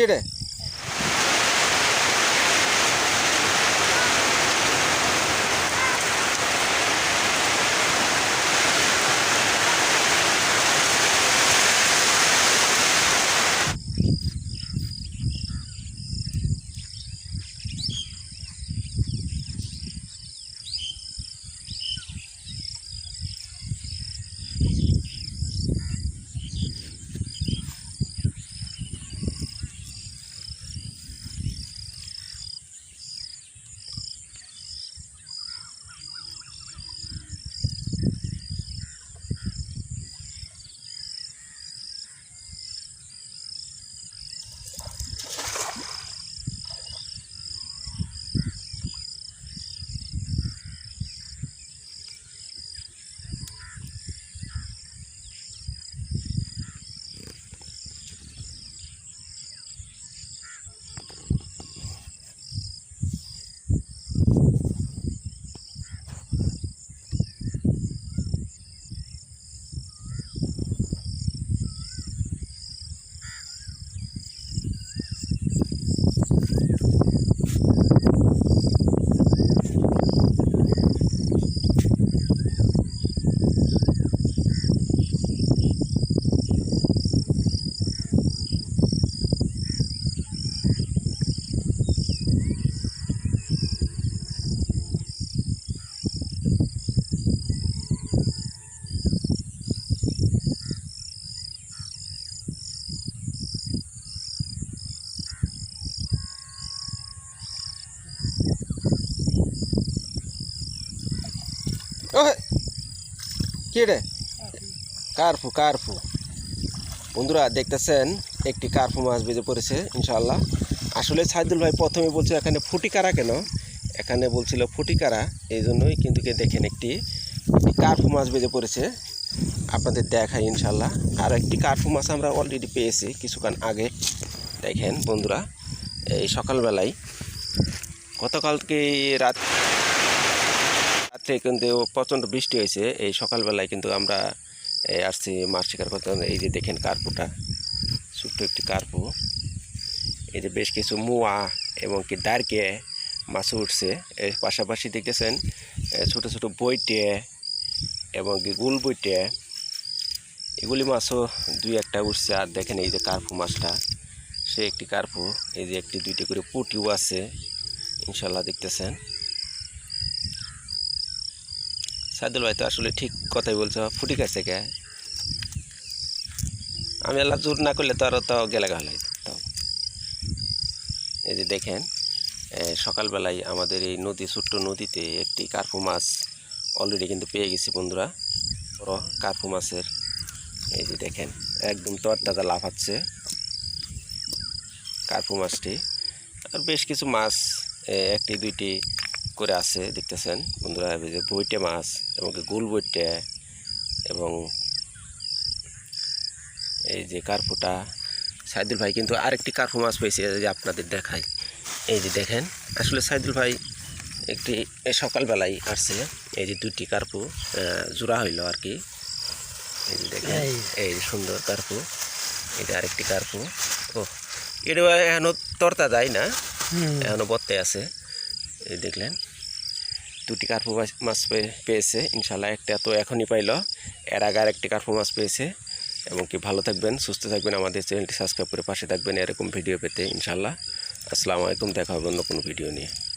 কি রে ও কি রে? কারফু কারফু বন্ধুরা, দেখতেছেন, একটি কারফু মাছ বেজে পড়েছে ইনশাল্লাহ আসলে সাইদুল ভাই প্রথমে বলছিল, এখানে ফুটিকারা কেন? এখানে বলছিল, ফুটিকারা? এই জন্যই কিন্তু কে দেখেন একটি একটি কারফু মাছ বেজে পড়েছে। আপনাদের দেখাই ইনশাল্লাহ আর একটি কারফু মাছ আমরা অলরেডি পেয়েছি কিছুক্ষণ আগে। দেখেন, বন্ধুরা, এই সকালবেলায় গতকালকে রাত রাত্রে কিন্তু প্রচণ্ড বৃষ্টি হয়েছে। এই সকালবেলায় কিন্তু আমরা আসছি মাছ শিকার করতে। এই যে দেখেন কার্পুটা, ছোট্ট একটি কার্পু। এই যে বেশ কিছু মুয়া এবং কি দাঁড়কে মাছ উঠছে। এর পাশাপাশি দেখতেছেন ছোট ছোট বইটে এবং কি গুল বইটে এগুলি মাছও দুই একটা উঠছে। আর দেখেন এই যে কার্পু মাছটা, সে একটি কার্পু, এই যে একটি দুইটি করে পুটিও আছে। ইনশাল্লাহ দেখতেছেন। সাইদুল ভাই তো আসলে ঠিক কথাই বলছো ফুটি কাছে কে? আমি আল্লাহ জোর না করলে তো আরও তো গেলে গেলে তাও। এই যে দেখেন সকালবেলায় আমাদের এই নদী, ছোট্ট নদীতে একটি কার্পু মাছ অলরেডি কিন্তু পেয়ে গেছি বন্ধুরা, বড় কার্পু মাছের। এই যে দেখেন, একদম তরতাজা লাফাচ্ছে কার্পু মাছটি। আর বেশ কিছু মাছ একটি, দুইটি করে আছে দেখতেছেন? বন্ধুরা এই যে বইটে মাছ এবং গোল বইটে এবং এই যে কার্পুটা। সাইদুল ভাই কিন্তু আরেকটি কার্পু মাছ পেয়েছে যে আপনাদের দেখাই। এই যে দেখেন আসলে সাইদুল ভাই একটি সকালবেলায় আসছে এই যে দুটি কার্পু জোড়া হইল আর কি। এই যে দেখেন এই। যে সুন্দর কার্পু এটা আরেকটি কার্পু। ও এটা এখনও তরতা যায় না এখনও বত্তে আছে। এই দেখলেন দুটি কার্পু মাছ- মাছ পেয়ে- পেয়েছে ইনশাল্লাহ একটা তো এখনই পাইল। এর আগে আরেকটি কার্পু মাছ পেয়েছে। এবং কি ভালো থাকবেন, সুস্থ থাকবেন, আমাদের চ্যানেলটি সাবস্ক্রাইব করে পাশে থাকবেন, এরকম ভিডিও পেতে ইনশাল্লাহ আসসালামু আলাইকুম, দেখা হবে অন্য কোনো ভিডিও নিয়ে।